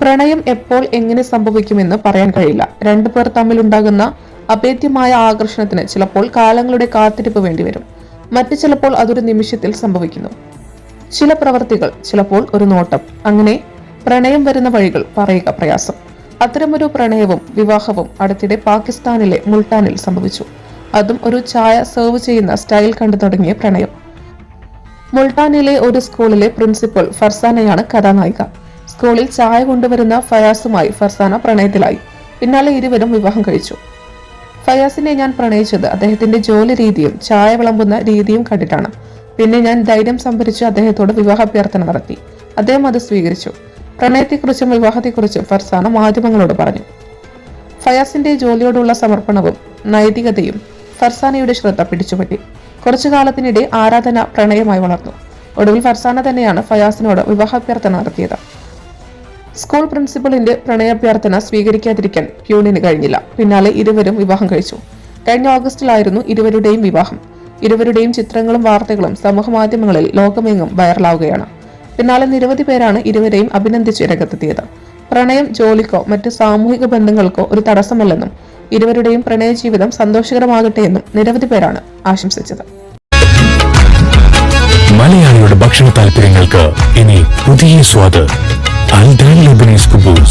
പ്രണയം എപ്പോൾ എങ്ങനെ സംഭവിക്കുമെന്ന് പറയാൻ കഴിയില്ല. രണ്ടുപേർ തമ്മിലുണ്ടാകുന്ന അഭേദ്യമായ ആകർഷണത്തിന് ചിലപ്പോൾ കാലങ്ങളുടെ കാത്തിരിപ്പ് വേണ്ടിവരും. മറ്റു ചിലപ്പോൾ അതൊരു നിമിഷത്തിൽ സംഭവിക്കുന്നു. ചില പ്രവർത്തികൾ ചിലപ്പോൾ ഒരു നോട്ടം. അങ്ങനെ പ്രണയം വരുന്ന വഴികൾ പറയുക പ്രയാസം. അത്തരമൊരു പ്രണയവും വിവാഹവും അടുത്തിടെ പാകിസ്ഥാനിലെ മുൾട്ടാനിൽ സംഭവിച്ചു. അതും ഒരു ചായ സെർവ് ചെയ്യുന്ന സ്റ്റൈൽ കണ്ടു തുടങ്ങിയ പ്രണയം. മുൾട്ടാനിലെ ഒരു സ്കൂളിലെ പ്രിൻസിപ്പൽ ഫർസാനയാണ് കഥാനായിക. സ്കൂളിൽ ചായ കൊണ്ടുവരുന്ന ഫയാസുമായി ഫർസാന പ്രണയത്തിലായി. പിന്നാലെ ഇരുവരും വിവാഹം കഴിച്ചു. ഫയാസിനെ ഞാൻ പ്രണയിച്ചത് അദ്ദേഹത്തിന്റെ ജോലി രീതിയും ചായ വിളമ്പുന്ന രീതിയും കണ്ടിട്ടാണ്. പിന്നെ ഞാൻ ധൈര്യം സംഭരിച്ച് അദ്ദേഹത്തോട് വിവാഹാഭ്യർത്ഥന നടത്തി. അദ്ദേഹം അത് സ്വീകരിച്ചു. പ്രണയത്തെക്കുറിച്ചും വിവാഹത്തെക്കുറിച്ചും ഫർസാന മാധ്യമങ്ങളോട് പറഞ്ഞു. ഫയാസിന്റെ ജോലിയോടുള്ള സമർപ്പണവും നൈതികതയും ഫർസാനയുടെ ശ്രദ്ധ പിടിച്ചുപറ്റി. കുറച്ചു കാലത്തിനിടെ ആരാധന പ്രണയമായി വളർന്നു. ഒടുവിൽ ഫർസാന തന്നെയാണ് ഫയാസിനോട് വിവാഹാഭ്യർത്ഥന നടത്തിയത്. സ്കൂൾ പ്രിൻസിപ്പളിന്റെ പ്രണയാഭ്യർത്ഥന സ്വീകരിക്കാതിരിക്കാൻ പ്യൂണിന് കഴിഞ്ഞില്ല. പിന്നാലെ ഇരുവരും വിവാഹം കഴിച്ചു. കഴിഞ്ഞ ഓഗസ്റ്റിലായിരുന്നു ഇരുവരുടെയും വിവാഹം. ഇരുവരുടെയും ചിത്രങ്ങളും വാർത്തകളും സമൂഹ മാധ്യമങ്ങളിൽ ലോകമെങ്ങും വൈറലാവുകയാണ്. പിന്നാലെ നിരവധി പേരാണ് ഇരുവരെയും അഭിനന്ദിച്ച് രംഗത്തെത്തിയത്. പ്രണയം ജോലിക്കോ മറ്റ് സാമൂഹിക ബന്ധങ്ങൾക്കോ ഒരു തടസ്സമല്ലെന്നും ഇരുവരുടെയും പ്രണയ ജീവിതം സന്തോഷകരമാകട്ടെ എന്നും നിരവധി പേരാണ് ആശംസിച്ചത്. മലയാളിയുടെ ഭക്ഷണ താല്പര്യങ്ങൾക്ക് ഇനി പുതിയ സ്വാദ്. Al Dan Lebanese Couples